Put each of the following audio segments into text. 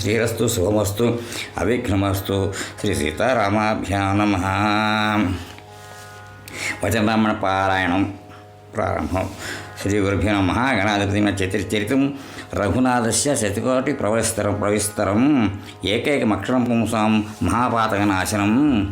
శ్రీరస్తు శుభమస్తు అవిఘ్నమస్తు శ్రీ సీతారామాభ్యా నమ వచనరామణ పారాయణం ప్రారంభం. శ్రీ గురుభ్యో నమ. గణాధిపతి చరిత్రం రఘునాథస్య శతికోటి ప్రవిస్తరం ప్రవిస్తరం. ఏకైకమక్షరం పుంసాం. మహాపాతక నాశనం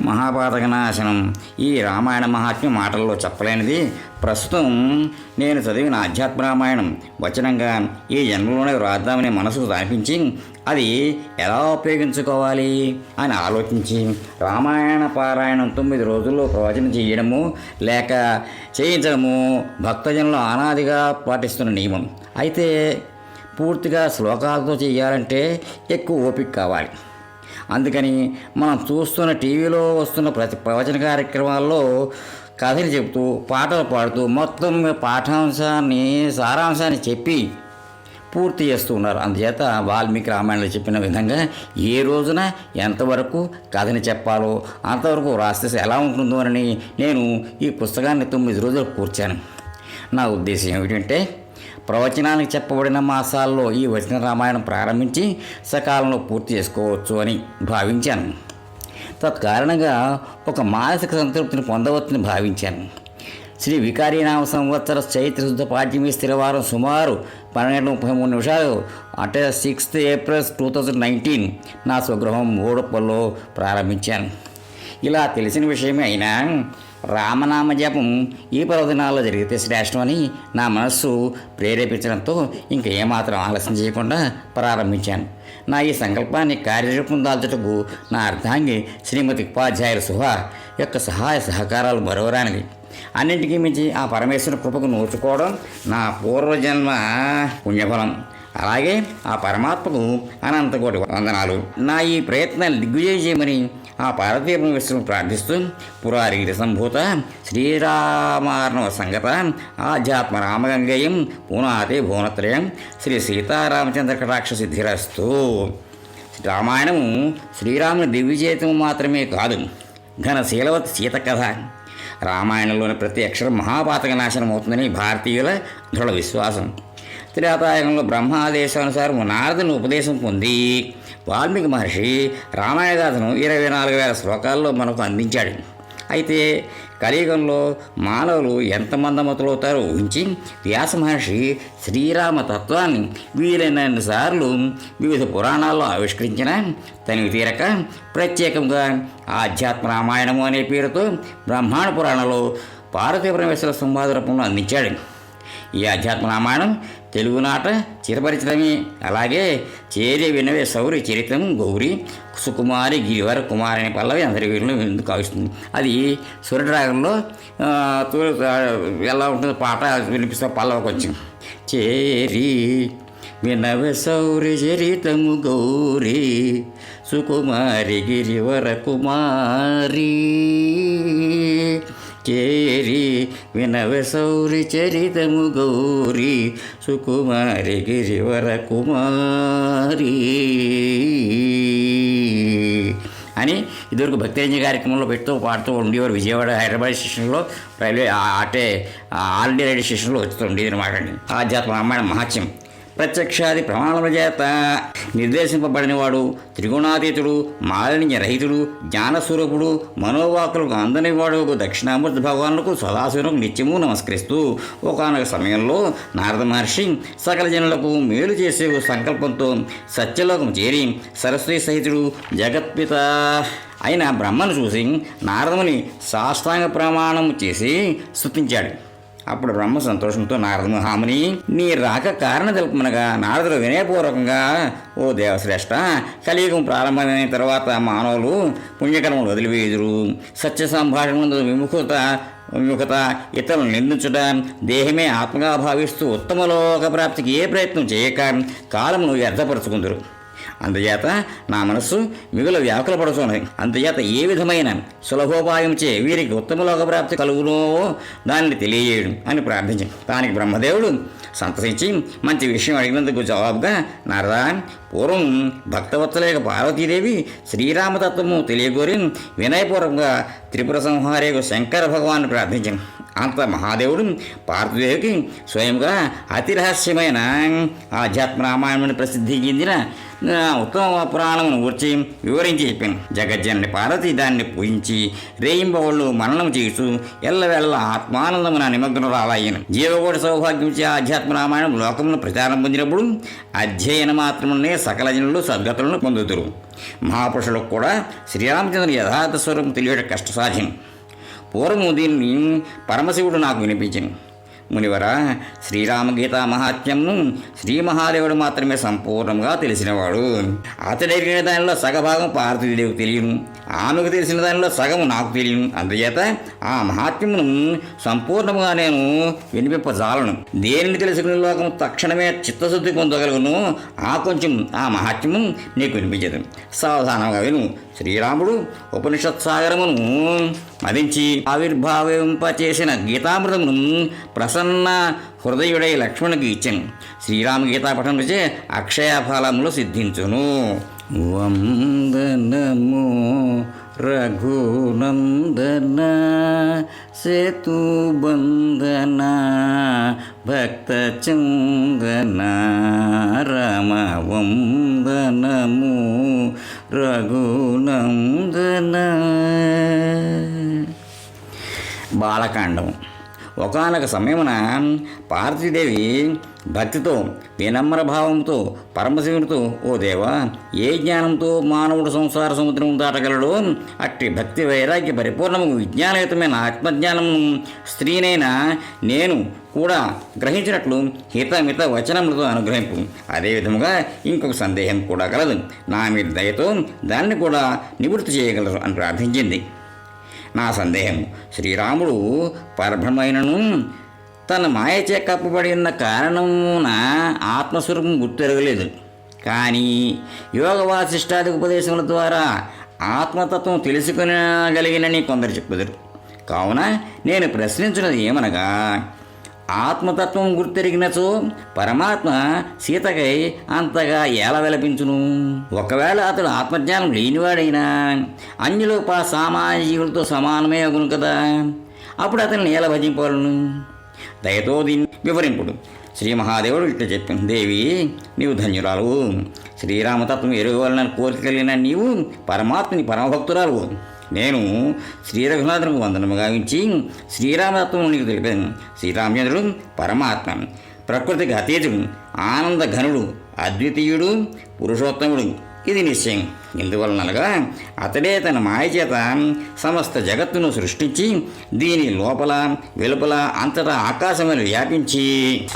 మహాపాతకనాశనం. మహాపాతకనాశనం ఈ రామాయణ మహాత్మ్యం మాటల్లో చెప్పలేనిది. ప్రస్తుతం నేను చదివిన ఆధ్యాత్మ రామాయణం. వచనంగా ఈ జన్మలోనే వ్రాద్దామనే మనసు అనిపించి అది ఎలా ఉపయోగించుకోవాలి అని ఆలోచించి రామాయణ పారాయణం తొమ్మిది రోజుల్లో ప్రవచనం చేయడము లేక చేయించడము భక్తజనులు అనాదిగా పాటిస్తున్న నియమం. అయితే పూర్తిగా శ్లోకాలతో చేయాలంటే ఎక్కువ ఓపిక కావాలి. అందుకని మనం చూస్తున్న టీవీలో వస్తున్న ప్రతి ప్రవచన కార్యక్రమాల్లో కథలు చెబుతూ పాటలు పాడుతూ మొత్తం పాఠాంశాన్ని సారాంశాన్ని చెప్పి పూర్తి చేస్తూ ఉన్నారు. అందుచేత వాల్మీకి రామాయణంలో చెప్పిన విధంగా ఏ రోజున ఎంతవరకు కథని చెప్పాలో అంతవరకు రాస్తే ఎలా ఉంటుందో అని నేను ఈ పుస్తకాన్ని తొమ్మిది రోజులు కూర్చాను నా ఉద్దేశం ఏమిటంటే ప్రవచనానికి చెప్పబడిన మాసాల్లో ఈ వచన రామాయణం ప్రారంభించి సకాలంలో పూర్తి చేసుకోవచ్చు అని భావించాను. తత్కారణంగా ఒక మానసిక సంతృప్తిని పొందవచ్చని భావించాను. శ్రీ వికారీనామ సంవత్సర చైత్ర శుద్ధ పాడ్యమి స్థిరవారం సుమారు పన్నెండు ముప్పై మూడు నిమిషాలు. అంటే sixth April two thousand nineteen నా స్వగృహం మూడప్పల్లో ప్రారంభించాను. ఇలా తెలిసిన విషయమే అయినా రామనామ జపం ఈ పర్వదినాల్లో జరిగితే శ్రేష్టమని నా మనస్సు ప్రేరేపించడంతో ఇంక ఏమాత్రం ఆలస్యం చేయకుండా ప్రారంభించాను. నా ఈ సంకల్పాన్ని కార్యరూపం దాల్చటకు నా అర్థాంగి శ్రీమతి ఉపాధ్యాయుల సుహ యొక్క సహాయ సహకారాలు మరోరానివి. అన్నింటికీ మించి ఆ పరమేశ్వర కృపకు నోచుకోవడం నా పూర్వజన్మ పుణ్యఫలం. అలాగే ఆ పరమాత్మకు అనంతకోటి వందనాలు. నా ఈ ప్రయత్నాన్ని దిగ్విజయం చేయమని ఆ పార్వతీపం పరమేశ్వరుని ప్రార్థిస్తూ పురారిగిరి సంభూత శ్రీరామార్ణవ సంగత ఆధ్యాత్మ రామగంగేయం పూనాతి భువనత్రయం శ్రీ సీతారామచంద్ర కటాక్ష సిద్ధిరస్తూ. రామాయణము శ్రీరాముని దివ్యచేతము మాత్రమే కాదు ఘన శీలవత్ సీత కథ రామాయణంలోని ప్రతి అక్షరం మహాపాతక నాశనం అవుతుందని భారతీయుల దృఢ విశ్వాసం. త్రేతాయుగంలో బ్రహ్మాదేశానుసారం నారదుని ఉపదేశం పొంది వాల్మీకి మహర్షి రామాయణగాథను ఇరవై నాలుగు వేల శ్లోకాల్లో మనకు అందించాడు. అయితే కలియుగంలో మానవులు ఎంత మందమతులవుతారో ఊహించి వ్యాస మహర్షి శ్రీరామ తత్వాన్ని వీలైనన్ని సార్లు వివిధ పురాణాల్లో ఆవిష్కరించిన తనివి తీరక ప్రత్యేకంగా ఆధ్యాత్మ రామాయణము అనే పేరుతో బ్రహ్మాండ పురాణంలో పార్వతీ పరమేశ్వర సంవాద రూపంలో అందించాడు. ఈ ఆధ్యాత్మ రామాయణం తెలుగునాట చిరపరిచితమే. అలాగే చేరి వినవే సౌరి చరిత్రం గౌరి సుకుమారి గిరివర కుమారి అనే పల్లవి అందరి వీరిలో ఎందుకు కావిస్తుంది? అది సూర్యరాగంలో ఎలా ఉంటుంది పాట వినిపిస్తే పల్లవ కొంచెం చేరి వినవే సౌరి చరితము గౌరి సుకుమారి గిరివర కుమారి. చేరి వినవ సౌరి చరితము గౌరి సుకుమారి గిరివర కుమారి. అని ఇదివరకు భక్తిరంజ కార్యక్రమంలో పెడుతూ పాడుతూ ఉండేవారు విజయవాడ హైదరాబాద్ స్టేషన్లో రైల్వే అంటే ఆ రైల్వే స్టేషన్లో వచ్చుతూ ఉండేది అనమాట అండి. ఆధ్యాత్మ రామాయణ మహాత్యం ప్రత్యక్షాది ప్రమాణముల చేత నిర్దేశింపబడినవాడు త్రిగుణాతీతుడు మాలిన్య రహితుడు జ్ఞానస్వరూపుడు మనోవాకులకు అందనివాడు దక్షిణామూర్తి భగవానులకు సదాశివులకు నిత్యము నమస్కరిస్తూ ఒకనొక సమయంలో నారద మహర్షి సకల జనులకు మేలు చేసే సంకల్పంతో సత్యలోకం చేరి సరస్వతి సహితుడు జగత్పిత అయిన బ్రహ్మను చూసి నారదముని సాష్టాంగ ప్రమాణం చేసి స్థుతించాడు అప్పుడు బ్రహ్మ సంతోషంతో నారదుని హామని నీ రాక కారణ తెలుపమనగా నారదుడు వినయపూర్వకంగా ఓ దేవశ్రేష్ఠ కలియుగం ప్రారంభమైన తర్వాత మానవులు పుణ్యకర్మలు వదిలివేయుదురు. సత్య సంభాషణ విముఖత విముఖత ఇతరులను నిందించుట దేహమే ఆత్మగా భావిస్తూ ఉత్తమలోక ప్రాప్తికి ఏ ప్రయత్నం చేయక కాలమును వ్యర్థపరుచుకుందరు. అందుచేత నా మనస్సు మిగులు వ్యాకుల పడుతున్నది అందుచేత ఏ విధమైన సులభోపాయం చే వీరికి ఉత్తమ లోకప్రాప్తి కలుగునో దానిని తెలియజేయడం అని ప్రార్థించాడు దానికి బ్రహ్మదేవుడు సంతసించి మంచి విషయం అడిగినందుకు జవాబుగా నారదా పూర్వం భక్తవత్సలేక పార్వతీదేవి శ్రీరామతత్వము తెలియకోరి వినయపూర్వకంగా త్రిపుర సంహారేకు శంకర భగవాన్ ప్రార్థించింది అంత మహాదేవుడు పార్వతీదేవికి స్వయంగా అతి రహస్యమైన ఆధ్యాత్మ రామాయణం ప్రసిద్ధి చెందిన ఉత్తమ పురాణమును గురించి వివరించి చెప్పాను. జగజ్జనని పార్వతి దాన్ని పూజించి రేయింబవళ్ళు మననం చేస్తూ ఎల్లవేళ ఆత్మానందమున నిమగ్నరాలయ్యను. జీవకోటి సౌభాగ్యం ఆధ్యాత్మ రామాయణం లోకమును ప్రచారం పొందినప్పుడు అధ్యయన మాత్రమునే సకల జనులు సద్గతులను పొందుతురు. మహాపురుషులకు కూడా శ్రీరామచంద్రుని యథార్థ స్వరూపం తెలియడం కష్టసాధ్యం. పూర్వము దీన్ని పరమశివుడు నాకు వినిపించింది మునివర శ్రీరామగీత మహాత్మ్యంను శ్రీ మహాదేవుడు మాత్రమే సంపూర్ణంగా తెలిసినవాడు. అతడెరిగిన దానిలో సగభాగం పార్వతీదేవి తెలియను. ఆమెకు తెలిసిన దానిలో సగము నాకు తెలియను. అందుచేత ఆ మహాత్మ్యమును సంపూర్ణముగా నేను వినిపింపజాలను. దేనిని తెలుసుకునే లోకం తక్షణమే చిత్తశుద్ధి పొందగలుగును? ఆ కొంచెం ఆ మహాత్మ్యము నీకు వినిపించదు. సావధానంగా విను. శ్రీరాముడు ఉపనిషత్ సాగరమును మదించి ఆవిర్భావింపచేసిన గీతామృతమును ప్రసన్న హృదయుడై లక్ష్మణునికి ఇచ్చాను. శ్రీరామ గీతాపఠం నుంచే అక్షయ ఫలములు సిద్ధించును. వందనము రఘునందన సేతుబంధన భక్త చందన రామ వందనము రఘునందన. బాలకాండం ఒకనొక సమయమున పార్వతీదేవి భక్తితో వినమ్ర భావంతో పరమశివునితో ఓ దేవా ఏ జ్ఞానంతో మానవుడు సంసార సముద్రం దాటగలడో? అట్టి భక్తి వైరాగ్య పరిపూర్ణము విజ్ఞానయుతమైన ఆత్మజ్ఞానము స్త్రీనైనా నేను కూడా గ్రహించినట్లు హితమిత వచనములతో అనుగ్రహింపు. అదేవిధముగా ఇంకొక సందేహం కూడా కలదు నా మీద దయతో దాన్ని కూడా నివృత్తి చేయగలరు అని ప్రార్థించింది. నా సందేహము. శ్రీరాముడు పరబ్రహ్మైనను తన మాయచే కప్పబడి ఉన్న కారణమున ఆత్మస్వరూపం గుర్తెరగలేదు. కానీ యోగ వాసిష్టాది ఉపదేశముల ద్వారా ఆత్మతత్వం తెలుసుకునగలిగినని కొందరు చెప్పుదురు. కావున నేను ప్రశ్నించినది ఏమనగా ఆత్మతత్వం గుర్తెరిగినచో పరమాత్మ సీతకై అంతగా ఎలా వెలపించును. ఒకవేళ అతడు ఆత్మజ్ఞానం లేనివాడైనా అన్యులు పా సామాన్య జీవులతో సమానమే అగును కదా. అప్పుడు అతన్ని ఎలా భజింపాలను దయతో దీన్ని వివరింపుడు. శ్రీ మహాదేవుడు ఇట్లా చెప్పింది దేవి నీవు ధన్యురాలు. శ్రీరామతత్వం ఎరుగవాలని కోరిక కలిగిన నీవు పరమాత్మని పరమభక్తురాలు నేను శ్రీ రఘునాథునికి వందనము గావించి శ్రీరామతత్వం నీకు తెలిపాను. శ్రీరామచంద్రుడు పరమాత్మ ప్రకృతికి అతీతుడు ఆనంద ఘనుడు అద్వితీయుడు పురుషోత్తముడు. ఇది నిశ్చయం. ఇందువలనగా అతడే తన మాయ చేత సమస్త జగత్తును సృష్టించి దీని లోపల వెలుపల అంతటా ఆకాశములు వ్యాపించి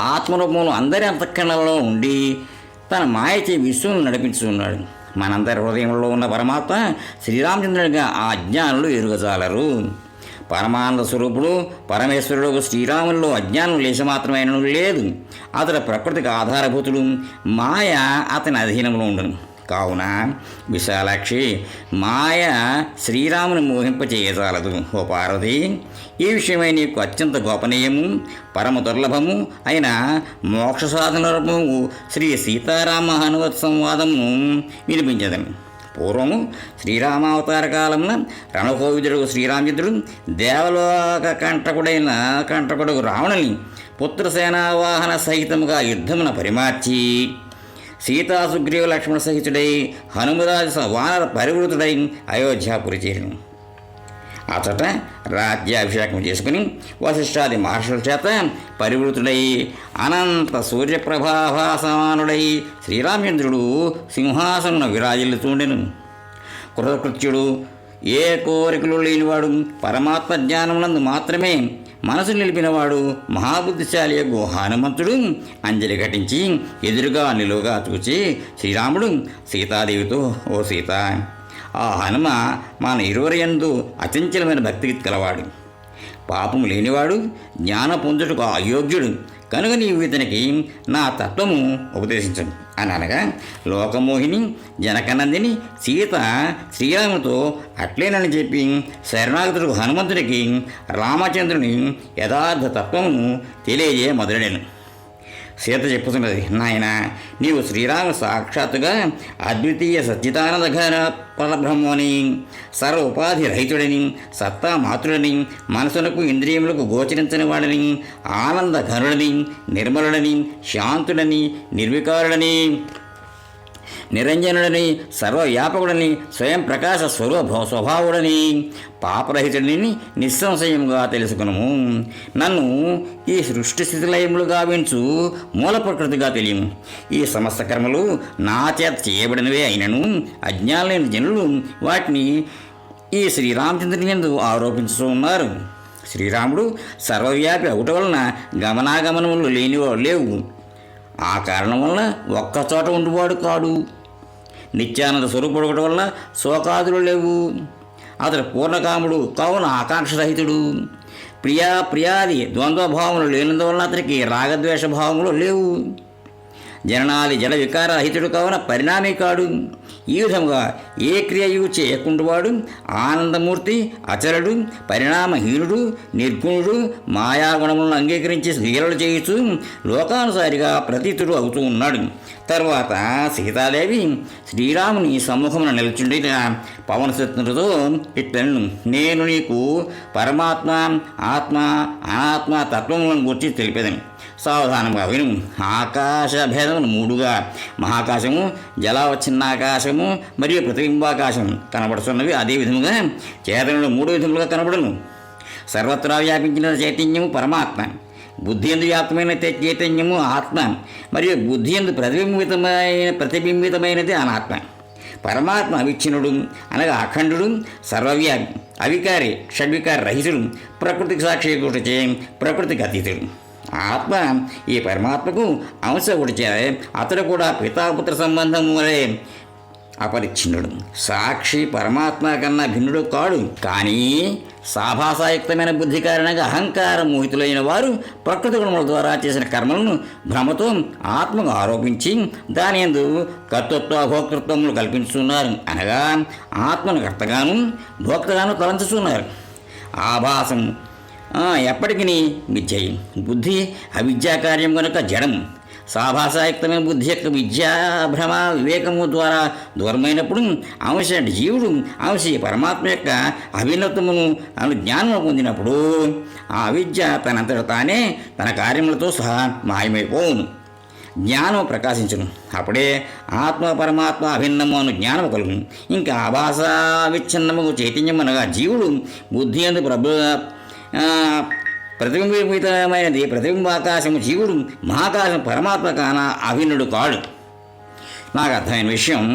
ఆత్మరూపంలో అందరి అంతఃకరణలో ఉండి తన మాయచే విశ్వం నడిపించున్నాడు మనందరి హృదయంలో ఉన్న పరమాత్మ శ్రీరామచంద్రుడిగా ఆ అజ్ఞానులు ఎరుగజాలరు. పరమానంద స్వరూపుడు పరమేశ్వరుడు శ్రీరాముల్లో అజ్ఞానం లేచి మాత్రమైన లేదు. అతడు ప్రకృతికి ఆధారభూతుడు మాయ అతని అధీనంలో ఉండను. కావున విశాలాక్షి మాయ శ్రీరాముని మోహింపచేయజాలదు ఓ పార్వతి ఈ విషయమై నీకు అత్యంత గోపనీయము పరమ దుర్లభము అయిన మోక్ష సాధన రూపము శ్రీ సీతారామ హనుమత్ సంవాదము వినిపించదను పూర్వము శ్రీరామావతార కాలమున రణకోవిదుడు శ్రీరామచంద్రుడు దేవలోక కంటకుడైన కంటకుడు రావణుని పుత్రసేనావాహన సహితముగా యుద్ధమున పరిమార్చి సీతా సుగ్రీవ లక్ష్మణ సహితుడై హనుమరాజు స- వానర పరివృతుడై అయోధ్యాపురి చేరిను. అతట రాజ్యాభిషేకం చేసుకుని వశిష్ఠాది మహర్షుల చేత పరివృతుడై అనంత సూర్యప్రభాభాసమానుడై శ్రీరామచంద్రుడు సింహాసనం విరాజిల్లుతుండెను. కృతకృత్యుడు ఏ కోరికలు లేనివాడు పరమాత్మ జ్ఞానమునందు మాత్రమే మనసు నిలిపినవాడు మహాబుద్ధిశాలి యొక్క హనుమంతుడు. అంజలి ఘటించి ఎదురుగా నిలువుగా చూచి శ్రీరాముడు సీతాదేవితో ఓ సీత ఆ హనుమ మన ఇరువురి యందు అచంచలమైన భక్తికి కలవాడు పాపం లేనివాడు జ్ఞాన పొందుటకు అయోగ్యుడు. కనుక నీవు ఇతనికి నా తత్వము ఉపదేశించండి అని అనగా లోకమోహిని జనకనందిని సీత శ్రీరాముతో అట్లేనని చెప్పి శరణాగతుడు హనుమంతుడికి రామచంద్రుని యథార్థ తత్వమును తెలియజే మొదలడాను. సీత చెప్పుతున్నది. నాయన నీవు శ్రీరామ సాక్షాత్తుగా అద్వితీయ సచ్చిదానంద ఘన పరబ్రహ్మని సర్వ ఉపాధి రహితుడని సత్తా మాతృడని మనసులకు ఇంద్రియములకు గోచరించని వాడని ఆనంద ఘనుడని నిర్మలుడని శాంతుడని నిర్వికారుడని నిరంజనుడని సర్వవ్యాపకుడని స్వయం ప్రకాశ స్వరూప స్వభావుడని పాపరహితుడిని నిస్సంశయముగా తెలుసుకును నన్ను ఈ సృష్టి స్థితిలయములు గావించు మూల ప్రకృతిగా తెలియము. ఈ సమస్త కర్మలు నా చేత చేయబడినవే అయినను అజ్ఞానులైన జనులు వాటిని ఈ శ్రీరామచంద్రుని ఎందు ఆరోపించుతూ ఉన్నారు. శ్రీరాముడు సర్వవ్యాపి అవుట వలన గమనాగమనములు లేనివాడు లేవు. ఆ కారణం వలన ఒక్కచోట ఉండివాడు కాడు. నిత్యానంద స్వరూపుడు వల్ల శోకాదులు లేవు. అతడు పూర్ణకాముడు కావున ఆకాంక్ష రహితుడు ప్రియా ప్రియాది ద్వంద్వభావములు లేనందువలన అతనికి రాగద్వేష భావములు లేవు. జననాది జల వికార రహితుడు కావున పరిణామి కాడు. ఈ విధముగా ఏ క్రియయు చేయకుండావాడు ఆనందమూర్తి అచరుడు పరిణామహీనుడు నిర్గుణుడు మాయాగుణములను అంగీకరించి క్రియలు చేయుచు లోకానుసారిగా ప్రతీతుడు అవుతూ ఉన్నాడు. తర్వాత సీతాదేవి శ్రీరాముని సమ్ముఖమున నిలుచుండిన పవనశత్రుతో ఇట్లను నేను నీకు పరమాత్మ ఆత్మ అనాత్మ తత్వములను గురించి తెలిపేదని. సావధానంగా విను. ఆకాశ భేదములు మూడుగా. మహాకాశము జలావచ్ఛిన్నాకాశము మరియు ప్రతిబింబాకాశం కనబడుతున్నవి అదే విధముగా చేతనుడు మూడు విధములుగా కనబడును. సర్వత్రా వ్యాపించిన చైతన్యము పరమాత్మ. బుద్ధి ఎందు వ్యాప్తమైన చైతన్యము ఆత్మ. మరియు బుద్ధి ఎందు ప్రతిబింబితమైన ప్రతిబింబితమైనది అనాత్మ. పరమాత్మ అవిచ్ఛిన్నుడు అనగా అఖండుడు సర్వవ్యాపి అవికారి షడ్వికారి రహితుడు ప్రకృతికి సాక్షి చే ప్రకృతికి అతీతుడు. ఆత్మ ఈ పరమాత్మకు అంశ ఒకటి అతడు కూడా పితాపుత్ర సంబంధం వలె అపరిచ్ఛిన్నుడు. సాక్షి పరమాత్మ కన్నా భిన్నుడు కాడు. కానీ సాభాసాయుక్తమైన బుద్ధి కారణంగా అహంకార మోహితులైన వారు ప్రకృతి గుణముల ద్వారా చేసిన కర్మలను భ్రమతో ఆత్మకు ఆరోపించి దాని ఎందు కర్తృత్వ భోక్తృత్వములు కల్పించుతున్నారు అనగా ఆత్మను కర్తగాను భోక్తగాను తలంచుతున్నారు ఆభాసం ఎప్పటికీ మిథ్యయి బుద్ధి అవిద్యా కార్యం కనుక జడం సాభాసాయుక్తమైన బుద్ధి యొక్క విద్యా భ్రమ వివేకము ద్వారా దూరమైనప్పుడు అంశ జీవుడు అంశ పరమాత్మ యొక్క అభిన్నతమును అను జ్ఞానము పొందినప్పుడు ఆ విద్య తనంతట తానే తన కార్యములతో సహా మాయమైపోవును. జ్ఞానం ప్రకాశించును. అప్పుడే ఆత్మ పరమాత్మ అభిన్నము అను జ్ఞానము కలుగును ఇంకా ఆభాస విచ్ఛిన్నము చైతన్యం అనగా జీవుడు బుద్ధి అందు ప్రభు ప్రతిబింబితమైనది ప్రతిబింబాకాశము జీవుడు మహాకాశం పరమాత్మ కాన అభిన్నుడు కాడు. నాకు అర్థమైన విషయం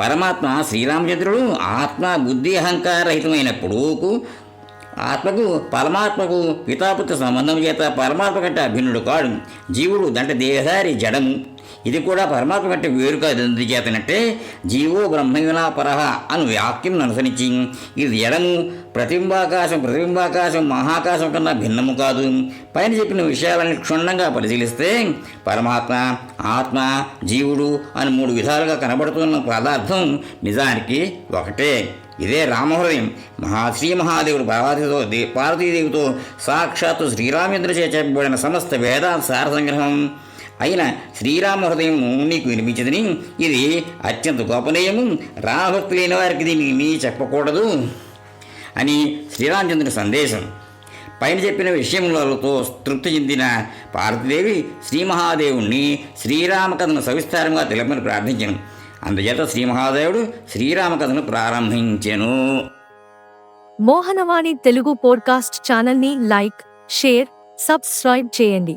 పరమాత్మ శ్రీరామచంద్రుడు ఆత్మ బుద్ధి అహంకారహితమైనప్పుడు ఆత్మకు పరమాత్మకు పితాపుత్ర సంబంధం చేత పరమాత్మ కంటే అభిన్నుడు కాడు. జీవుడు దంట దేహధారి జడము. ఇది కూడా పరమాత్మ కంటే వేరు కాదు ఎందుచేతనంటే జీవో బ్రహ్మవినా పరహ అను వాక్యం అనుసరించి ఇది ఎడము ప్రతిబింబాకాశం ప్రతిబింబాకాశం మహాకాశం కన్నా భిన్నము కాదు. పైన చెప్పిన విషయాలను క్షుణ్ణంగా పరిశీలిస్తే పరమాత్మ ఆత్మ జీవుడు అని మూడు విధాలుగా కనబడుతున్న పదార్థం నిజానికి ఒకటే. ఇదే రామహృదయం. మహాశ్రీ మహాదేవుడు పార్వతితో పార్వతీదేవితో సాక్షాత్తు శ్రీరామేంద్రచే చెప్పబడిన సమస్త వేదాంత సార సంగ్రహం అయిన శ్రీరామ హృదయం నీకు వినిపించదని ఇది అత్యంత గోపనీయము రామభక్తి లేని వారికి దీన్ని మీ చెప్పకూడదు అని శ్రీరామచంద్రుని సందేశం. పైన చెప్పిన విషయములతో తృప్తి చెందిన పార్వతీదేవి శ్రీ మహాదేవుణ్ణి శ్రీరామ కథను సవిస్తారంగా తెలుపని ప్రార్థించను. అందుచేత శ్రీ మహాదేవుడు శ్రీరామ కథను ప్రారంభించెను. మోహనవాణి తెలుగు పోడ్కాస్ట్ ఛానల్ని లైక్ షేర్ సబ్స్క్రైబ్ చేయండి.